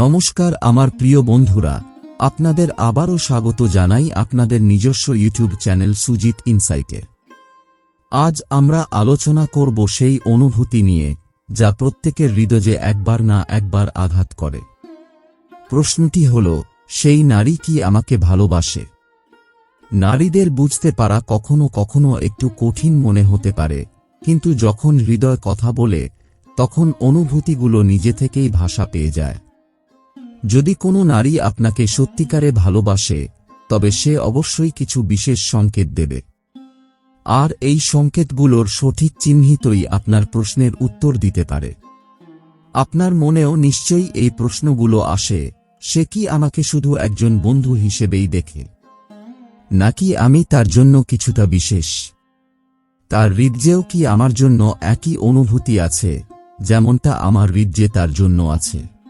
নমস্কার আমার প্রিয় বন্ধুরা, আপনাদের আবারও স্বাগত জানাই আপনাদের নিজস্ব ইউটিউব চ্যানেল সুজিত ইনসাইটে। আজ আমরা আলোচনা করব সেই অনুভূতি নিয়ে, যা প্রত্যেকের হৃদয়ে একবার না একবার আঘাত করে। প্রশ্নটি হল, সেই নারী কি আমাকে ভালোবাসে? নারীদের বুঝতে পারা কখনো কখনো একটু কঠিন মনে হতে পারে, কিন্তু যখন হৃদয় কথা বলে, তখন অনুভূতিগুলো নিজে থেকেই ভাষা পেয়ে যায়। যদি কোনো নারী আপনাকে সত্যিকারে ভালোবাসে, তবে সে অবশ্যই কিছু বিশেষ সংকেত দেবে। আর এই সংকেতগুলোর সঠিক চিহ্নিতই আপনার প্রশ্নের উত্তর দিতে পারে। আপনার মনেও নিশ্চয়ই এই প্রশ্নগুলো আসে, সে কি আমাকে শুধু একজন বন্ধু হিসেবেই দেখে? নাকি আমি তার জন্য কিছুটা বিশেষ? তার হৃদয়েও কি আমার জন্য একই অনুভূতি আছে, যেমনটা আমার হৃদয়ে তার জন্য আছে?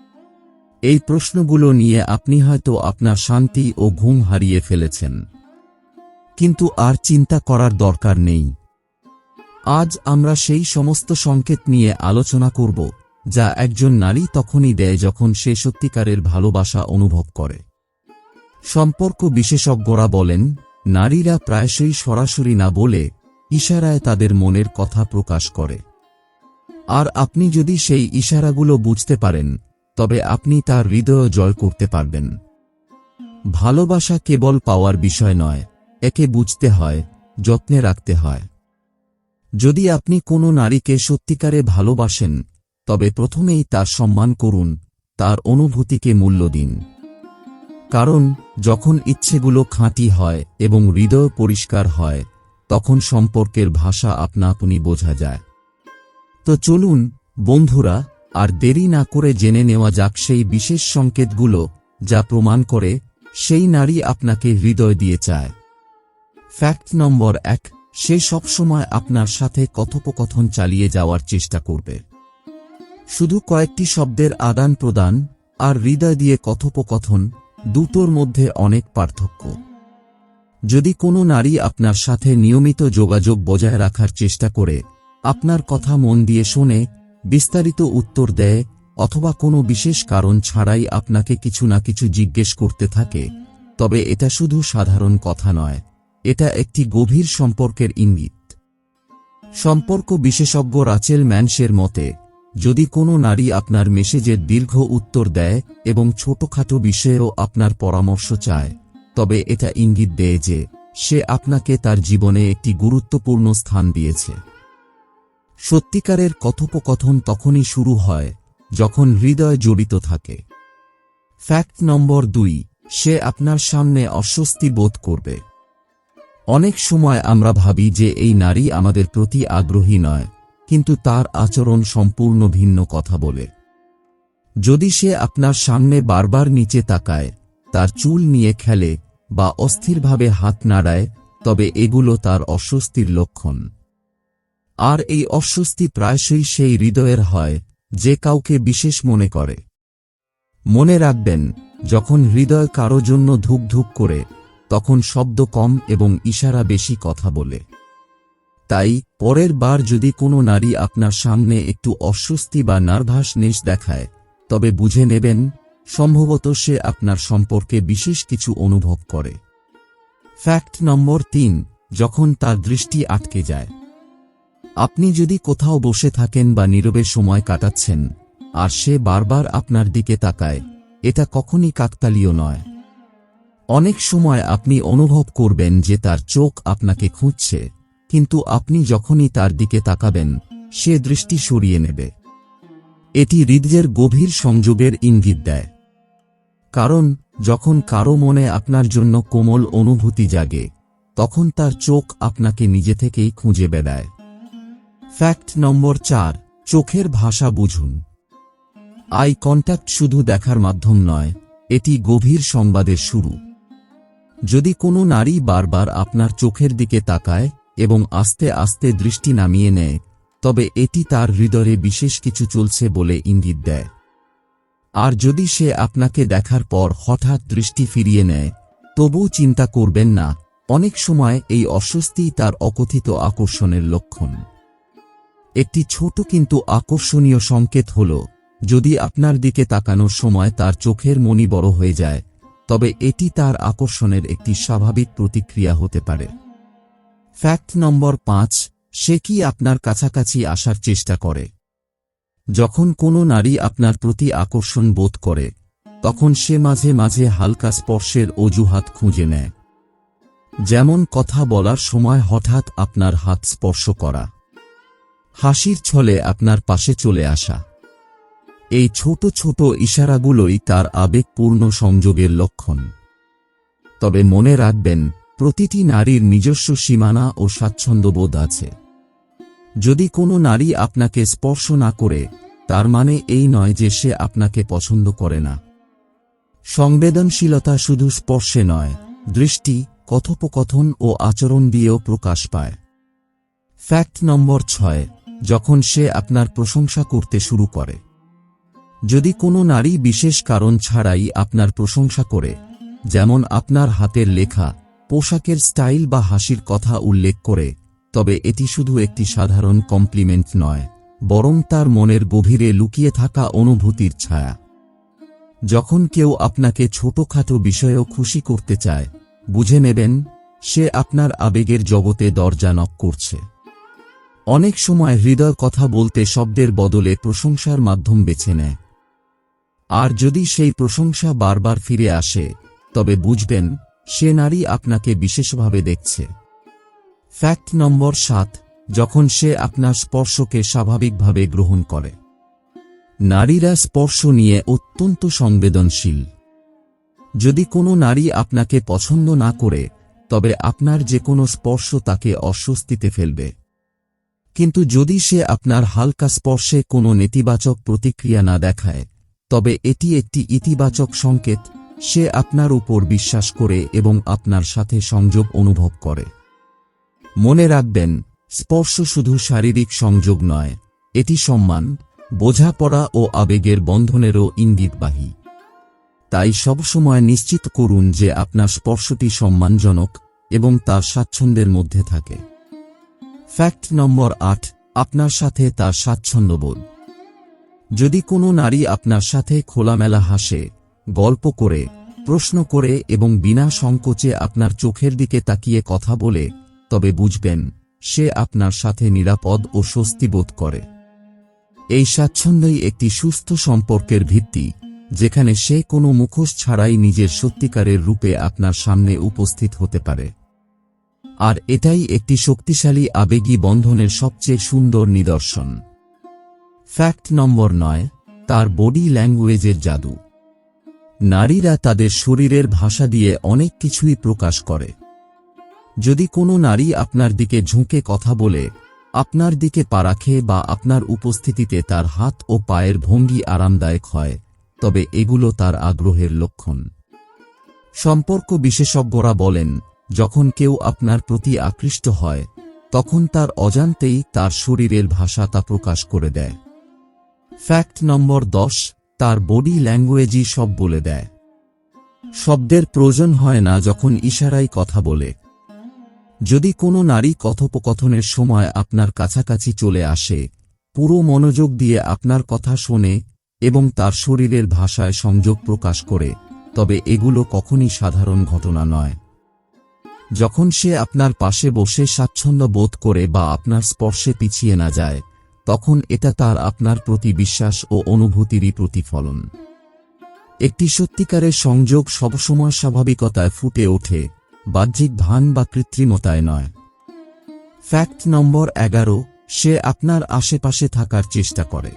এই প্রশ্নগুলো নিয়ে আপনি হয়তো আপনার শান্তি ও ঘুম হারিয়ে ফেলেছেন। কিন্তু আর চিন্তা করার দরকার নেই। আজ আমরা সেই সমস্ত সংকেত নিয়ে আলোচনা করব, যা একজন নারী তখনই দেয় যখন সে সত্যিকারের ভালোবাসা অনুভব করে। সম্পর্ক বিশেষজ্ঞরা বলেন, নারীরা প্রায়শই সরাসরি না বলে ইশারায় তাদের মনের কথা প্রকাশ করে। আর আপনি যদি সেই ইশারাগুলো বুঝতে পারেন তবে আপনি তার হৃদয় জয় করতে পারবেন। ভালোবাসা কেবল পাওয়ার বিষয় নয়, একে বুঝতে হয়, যত্নে রাখতে হয়। যদি আপনি কোনো নারীকে সত্যিকারে ভালোবাসেন, তবে প্রথমেই তার সম্মান করুন, তার অনুভূতিকে মূল্য দিন। কারণ, যখন ইচ্ছেগুলো খাঁটি হয় এবং হৃদয় পরিষ্কার হয়, তখন সম্পর্কের ভাষা আপনা আপনি বোঝা যায়। তো চলুন, বন্ধুরা আর দেরি না করে জেনে নেওয়া যাক সেই বিশেষ সংকেতগুলো যা প্রমাণ করে সেই নারী আপনাকে হৃদয় দিয়ে চায়। ফ্যাক্ট নম্বর এক, সে সবসময় আপনার সাথে কথোপকথন চালিয়ে যাওয়ার চেষ্টা করবে। শুধু কয়েকটি শব্দের আদান প্রদান আর হৃদয় দিয়ে কথোপকথন দুটোর মধ্যে অনেক পার্থক্য। যদি কোনো নারী আপনার সাথে নিয়মিত যোগাযোগ বজায় রাখার চেষ্টা করে, আপনার কথা মন দিয়ে শোনে বিস্তারিত উত্তর দেয়, অথবা কোনো বিশেষ কারণ ছাড়াই আপনাকে কিছু না কিছু জিজ্ঞেস করতে থাকে, তবে এটা শুধু সাধারণ কথা নয়, এটা একটি গভীর সম্পর্কের ইঙ্গিত। সম্পর্ক বিশেষজ্ঞ রাচেল ম্যানসের মতে, যদি কোনো নারী আপনার মেসেজের দীর্ঘ উত্তর দেয় এবং ছোটখাটো বিষয়েও আপনার পরামর্শ চায়, তবে এটা ইঙ্গিত দেয় যে, সে আপনাকে তার জীবনে একটি গুরুত্বপূর্ণ স্থান দিয়েছে। সত্যিকারের কথোপকথন তখনই শুরু হয় যখন হৃদয় জড়িত থাকে। ফ্যাক্ট নম্বর দুই, সে আপনার সামনে অস্বস্তি বোধ করবে। অনেক সময় আমরা ভাবি যে এই নারী আমাদের প্রতি আগ্রহী নয়, কিন্তু তার আচরণ সম্পূর্ণ ভিন্ন কথা বলে। যদি সে আপনার সামনে বারবার নিচে তাকায়, তার চুল নিয়ে খেলে বা অস্থিরভাবে হাত নাড়ায়, তবে এগুলো তার অস্বস্তির লক্ষণ। আর এই অস্বস্তি প্রায়শই সেই হৃদয়ের হয়, যে কাউকে বিশেষ মনে করে। মনে রাখবেন, যখন হৃদয় কারও জন্য ধুক ধুক করে, তখন শব্দ কম এবং ইশারা বেশি কথা বলে। তাই, পরের বার যদি কোনো নারী আপনার সামনে একটু অস্বস্তি বা নার্ভাস নেশ দেখায়, তবে বুঝে নেবেন, সম্ভবত সে আপনার সম্পর্কে বিশেষ কিছু অনুভব করে। ফ্যাক্ট নম্বর তিন, যখন তার দৃষ্টি আটকে যায়। আপনি যদি কোথাও বসে থাকেন বা নীরবে সময় কাটাচ্ছেন, আর সে বারবার আপনার দিকে তাকায়, এটা কখনই কাকতালীয় নয়। অনেক সময় আপনি অনুভব করবেন যে তার চোখ আপনাকে খুঁজছে, কিন্তু আপনি যখনই তার দিকে তাকাবেন, সে দৃষ্টি সরিয়ে নেবে। এটি হৃদয়ের গভীর সংযোগের ইঙ্গিত দেয়। কারণ, যখন কারও মনে আপনার জন্য কোমল অনুভূতি জাগে, তখন তার চোখ আপনাকে নিজে থেকেই খুঁজে বেড়ায়। ফ্যাক্ট নম্বর চার, চোখের ভাষা বুঝুন। আই কন্ট্যাক্ট শুধু দেখার মাধ্যম নয়, এটি গভীর সংবাদের শুরু। যদি কোনো নারী বারবার আপনার চোখের দিকে তাকায় এবং আস্তে আস্তে দৃষ্টি নামিয়ে নেয়, তবে এটি তার হৃদয়ে বিশেষ কিছু চলছে বলে ইঙ্গিত দেয়। আর যদি সে আপনাকে দেখার পর হঠাৎ দৃষ্টি ফিরিয়ে নেয়, তবুও চিন্তা করবেন না, অনেক সময় এই অস্বস্তি তার অকথিত আকর্ষণের লক্ষণ। একটি ছোট কিন্তু আকর্ষণীয় সংকেত হল, যদি আপনার দিকে তাকানোর সময় তার চোখের মনি বড় হয়ে যায়, তবে এটি তার আকর্ষণের একটি স্বাভাবিক প্রতিক্রিয়া হতে পারে। ফ্যাক্ট নম্বর পাঁচ, সে কি আপনার কাছাকাছি আসার চেষ্টা করে? যখন কোনো নারী আপনার প্রতি আকর্ষণ বোধ করে, তখন সে মাঝে মাঝে হালকা স্পর্শের অজুহাত খুঁজে নেয়। যেমন কথা বলার সময় হঠাৎ আপনার হাত স্পর্শ করা। হাসির ছলে আপনার পাশে চলে আসা। এই ছোট ছোট ইশারাগুলোই তার আবেগপূর্ণ সংযোগের লক্ষণ। তবে মনে রাখবেন, প্রতিটি নারীর নিজস্ব সীমানা ও স্বাচ্ছন্দ্যবোধ আছে। যদি কোনো নারী আপনাকে স্পর্শ না করে, তার মানে এই নয় যে সে আপনাকে পছন্দ করে না। সংবেদনশীলতা শুধু স্পর্শে নয়, দৃষ্টি, কথোপকথন ও আচরণ দিয়েও প্রকাশ পায়। ফ্যাক্ট নম্বর ছয় যখন সে আপনার প্রশংসা করতে শুরু করে। যদি কোনো নারী বিশেষ কারণ ছাড়াই আপনার প্রশংসা করে, যেমন আপনার হাতের লেখা, পোশাকের স্টাইল বা হাসির কথা উল্লেখ করে, তবে এটি শুধু একটি সাধারণ কমপ্লিমেন্ট নয়, বরং তার মনের গভীরে লুকিয়ে থাকা অনুভূতির ছায়া। যখন কেউ আপনাকে ছোটখাটো বিষয়েও খুশি করতে চায়, বুঝে নেবেন, সে আপনার আবেগের জগতে দরজা নক করছে। অনেক সময় হৃদয় কথা বলতে শব্দের বদলে প্রশংসার মাধ্যম বেছে নেয়। আর যদি সেই প্রশংসা বারবার ফিরে আসে, তবে বুঝবেন, সে নারী আপনাকে বিশেষভাবে দেখছে। ফ্যাক্ট নম্বর সাত, যখন সে আপনার স্পর্শকে স্বাভাবিকভাবে গ্রহণ করে। নারীরা স্পর্শ নিয়ে অত্যন্ত সংবেদনশীল। যদি কোনো নারী আপনাকে পছন্দ না করে, তবে আপনার যে কোনো স্পর্শ তাকে অস্বস্তিতে ফেলবে। কিন্তু যদি সে আপনার হালকা স্পর্শে কোনো নেতিবাচক প্রতিক্রিয়া না দেখায়, তবে এটি একটি ইতিবাচক সংকেত, সে আপনার উপর বিশ্বাস করে এবং আপনার সাথে সংযোগ অনুভব করে। মনে রাখবেন, স্পর্শ শুধু শারীরিক সংযোগ নয়, এটি সম্মান, বোঝাপড়া ও আবেগের বন্ধনেরও ইঙ্গিতবাহী। তাই সবসময় নিশ্চিত করুন যে আপনার স্পর্শটি সম্মানজনক এবং তার স্বাচ্ছন্দ্যের মধ্যে থাকে। ফ্যাক্ট নম্বর আট আপনার সাথে তার স্বাচ্ছন্দ্যবোধ যদি কোনো নারী আপনার সাথে খোলামেলা হাসে, গল্প করে, প্রশ্ন করে এবং বিনা সংকোচে আপনার চোখের দিকে তাকিয়ে কথা বলে, তবে বুঝবেন, সে আপনার সাথে নিরাপদ ও স্বস্তি বোধ করে। এই স্বাচ্ছন্দ্যই একটি সুস্থ সম্পর্কের ভিত্তি, যেখানে সে কোনো মুখোশ ছাড়াই নিজের সত্যিকারের রূপে আপনার সামনে উপস্থিত হতে পারে। আর এটাই একটি শক্তিশালী আবেগী বন্ধনের সবচেয়ে সুন্দর নিদর্শন। ফ্যাক্ট নম্বর নয়, তার বডি ল্যাঙ্গুয়েজের জাদু। নারীরা তাদের শরীরের ভাষা দিয়ে অনেক কিছুই প্রকাশ করে। যদি কোনো নারী আপনার দিকে ঝুঁকে কথা বলে, আপনার দিকে পা রাখে বা আপনার উপস্থিতিতে তার হাত ও পায়ের ভঙ্গি আরামদায়ক হয়, তবে এগুলো তার আগ্রহের লক্ষণ। সম্পর্ক বিশেষজ্ঞরা বলেন যখন কেউ আপনার প্রতি আকৃষ্ট হয়, তখন তার অজান্তেই তার শরীরের ভাষা তা প্রকাশ করে দেয়। ফ্যাক্ট নম্বর দশ, তার বডি ল্যাঙ্গুয়েজই সব বলে দেয়। শব্দের প্রয়োজন হয় না যখন ইশারায় কথা বলে। যদি কোনো নারী কথোপকথনের সময় আপনার কাছাকাছি চলে আসে, পুরো মনোযোগ দিয়ে আপনার কথা শোনে এবং তার শরীরের ভাষায় সংযোগ প্রকাশ করে, তবে এগুলো কখনই সাধারণ ঘটনা নয়। যখন সে আপনার পাশে বসে স্বাচ্ছন্দ্য বোধ করে বা আপনার স্পর্শে পিছিয়ে না যায়, তখন এটা তার আপনার প্রতি বিশ্বাস ও অনুভূতিরই প্রতিফলন। একটি সত্যিকারের সংযোগ সবসময় স্বাভাবিকতায় ফুটে ওঠে, বাহ্যিক ভান বা কৃত্রিমতায় নয়। ফ্যাক্ট নম্বর এগারো, সে আপনার আশেপাশে থাকার চেষ্টা করে।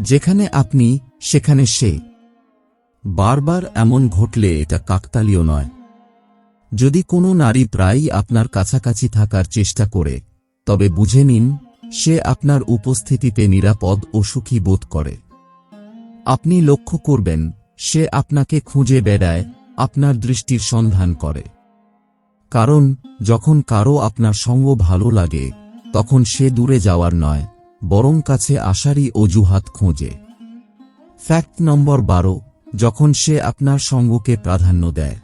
যেখানে আপনি, সেখানে সে। বারবার এমন ঘটলে এটা কাকতালীয় নয়। যদি কোনো নারী প্রায়ই আপনার কাছাকাছি থাকার চেষ্টা করে, তবে বুঝে নিন, সে আপনার উপস্থিতিতে নিরাপদ ও সুখী বোধ করে। আপনি লক্ষ্য করবেন, সে আপনাকে খুঁজে বেড়ায়, আপনার দৃষ্টির সন্ধান করে। কারণ, যখন কারও আপনার সঙ্গ ভালো লাগে, তখন সে দূরে যাওয়ার নয়, বরং কাছে আসারই অজুহাত খোঁজে। ফ্যাক্ট নম্বর বারো, যখন সে আপনার সঙ্গকে প্রাধান্য দেয়।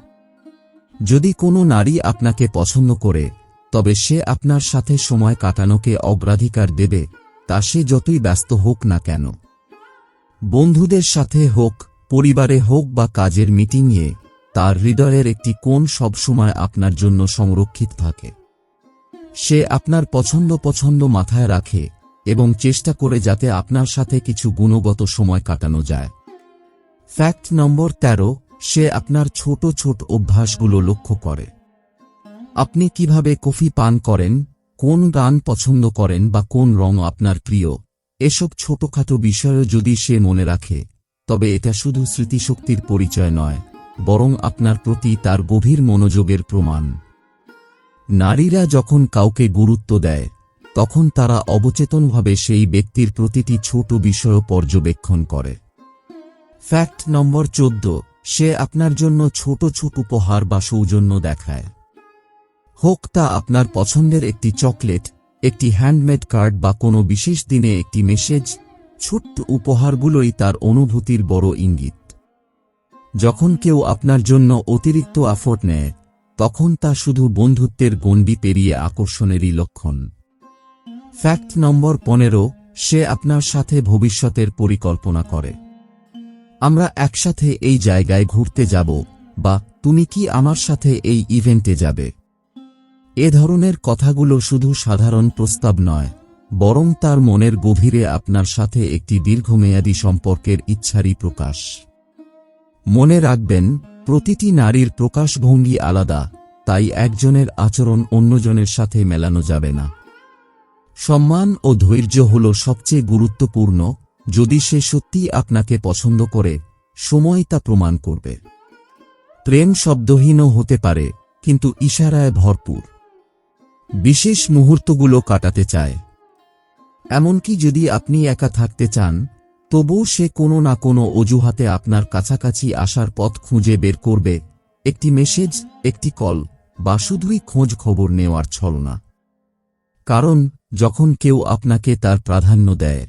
যদি কোনো নারী আপনাকে পছন্দ করে, তবে সে আপনার সাথে সময় কাটানোকে অগ্রাধিকার দেবে, তা সে যতই ব্যস্ত হোক না কেন। বন্ধুদের সাথে হোক, পরিবারে হোক বা কাজের মিটিংয়ে, তার হৃদয়ের একটি কোণ সবসময় আপনার জন্য সংরক্ষিত থাকে। সে আপনার পছন্দ পছন্দ মাথায় রাখে এবং চেষ্টা করে যাতে আপনার সাথে কিছু গুণগত সময় কাটানো যায়। ফ্যাক্ট নম্বর ১৩ সে আপনার ছোট ছোট অভ্যাসগুলো লক্ষ্য করে। আপনি কীভাবে কফি পান করেন, কোন গান পছন্দ করেন বা কোন রং আপনার প্রিয়, এসব ছোটখাটো বিষয়ও যদি সে মনে রাখে, তবে এটা শুধু স্মৃতিশক্তির পরিচয় নয়, বরং আপনার প্রতি তার গভীর মনোযোগের প্রমাণ। নারীরা যখন কাউকে গুরুত্ব দেয়, তখন তারা অবচেতনভাবে সেই ব্যক্তির প্রতিটি ছোট বিষয় পর্যবেক্ষণ করে। ফ্যাক্ট নম্বর চোদ্দ। সে আপনার জন্য ছোট ছোট উপহার বা সৌজন্য দেখায়। হোক তা আপনার পছন্দের একটি চকলেট, একটি হ্যান্ডমেড কার্ড বা কোনো বিশেষ দিনে একটি মেসেজ, ছোট্ট উপহারগুলোই তার অনুভূতির বড় ইঙ্গিত। যখন কেউ আপনার জন্য অতিরিক্ত আফোর্ট নেয়, তখন তা শুধু বন্ধুত্বের গণ্ডি পেরিয়ে আকর্ষণেরই লক্ষণ। ফ্যাক্ট নম্বর পনেরো, সে আপনার সাথে ভবিষ্যতের পরিকল্পনা করে। আমরা একসাথে এই জায়গায় ঘুরতে যাব, বা তুমি কি আমার সাথে এই ইভেন্টে যাবে? এ ধরনের কথাগুলো শুধু সাধারণ প্রস্তাব নয়, বরং তার মনের গভীরে আপনার সাথে একটি দীর্ঘমেয়াদী সম্পর্কের ইচ্ছারই প্রকাশ। মনে রাখবেন, প্রতিটি নারীর প্রকাশভঙ্গি আলাদা, তাই একজনের আচরণ অন্যজনের সাথে মেলানো যাবে না। সম্মান ও ধৈর্য হল সবচেয়ে গুরুত্বপূর্ণ যদি সে সত্যি আপনাকে পছন্দ করে সময় তা প্রমাণ করবে। প্রেম শব্দহীনও হতে পারে, কিন্তু ইশারায় ভরপুর। বিশেষ মুহূর্তগুলো কাটাতে চায়। এমনকি যদি আপনি একা থাকতে চান, তবুও সে কোনো না কোনো অজুহাতে আপনার কাছাকাছি আসার পথ খুঁজে বের করবে, একটি মেসেজ, একটি কল, বা শুধুই খোঁজ খবর নেওয়ার ছলনা। কারণ, যখন কেউ আপনাকে তার প্রাধান্য দেয়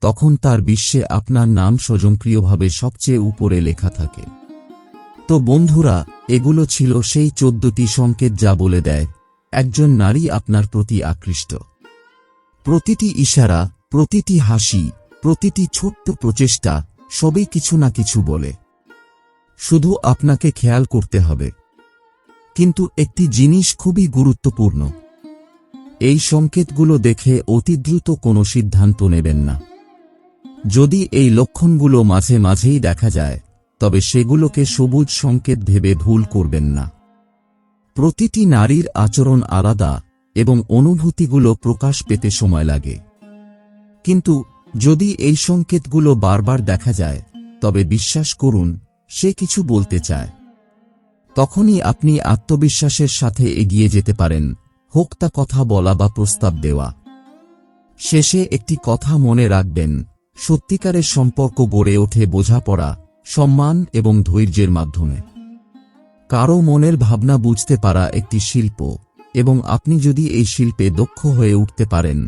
তখন তার বিশ্বে আপনার নাম স্বজনপ্রিয়ভাবে সবচেয়ে উপরে লেখা থাকে। তো বন্ধুরা, এগুলো ছিল সেই চোদ্দটি সংকেত যা বলে দেয়, একজন নারী আপনার প্রতি আকৃষ্ট। প্রতিটি ইশারা, প্রতিটি হাসি, প্রতিটি ছোট্ট প্রচেষ্টা, সবই কিছু না কিছু বলে। শুধু আপনাকে খেয়াল করতে হবে। কিন্তু একটি জিনিস খুবই গুরুত্বপূর্ণ। এই সংকেতগুলো দেখে অতি দ্রুত কোনো সিদ্ধান্ত নেবেন না। যদি এই লক্ষণগুলো মাঝে মাঝেই দেখা যায়, তবে সেগুলোকে সবুজ সংকেত ভেবে ভুল করবেন না। প্রতিটি নারীর আচরণ আলাদা এবং অনুভূতিগুলো প্রকাশ পেতে সময় লাগে। কিন্তু যদি এই সংকেতগুলো বারবার দেখা যায়, তবে বিশ্বাস করুন, সে কিছু বলতে চায়। তখনই আপনি আত্মবিশ্বাসের সাথে এগিয়ে যেতে পারেন হোক তা কথা বলা বা প্রস্তাব দেওয়া। শেষে একটি কথা মনে রাখবেন সত্যিকারের সম্পর্ক গড়ে ওঠে বোঝাপড়া, সম্মান এবং ধৈর্যের মাধ্যমে। কারও মনের ভাবনা বুঝতে পারা একটি শিল্প, এবং আপনি যদি এই শিল্পে দক্ষ হয়ে উঠতে পারেন,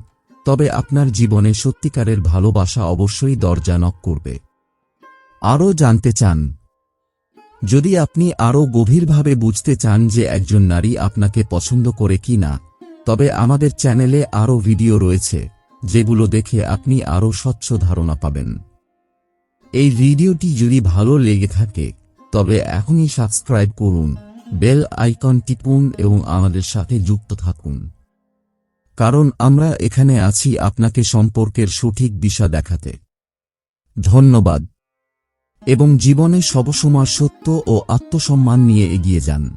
তবে আপনার জীবনে সত্যিকারের ভালোবাসা অবশ্যই দরজা নক করবে। আরও জানতে চান? যদি আপনি আরও গভীরভাবে বুঝতে চান যে একজন নারী আপনাকে পছন্দ করে কি না তবে আমাদের চ্যানেলে আরও ভিডিও রয়েছে। যেগুলো দেখে আপনি আরও স্বচ্ছ ধারণা পাবেন। এই ভিডিওটি যদি ভালো লেগে থাকে, তবে এখনই সাবস্ক্রাইব করুন, বেল আইকন টিপুন এবং আমাদের সাথে যুক্ত থাকুন। কারণ আমরা এখানে আছি আপনাকে সম্পর্কের সঠিক দিশা দেখাতে। ধন্যবাদ। এবং জীবনে সবসময় সত্য ও আত্মসম্মান নিয়ে এগিয়ে যান।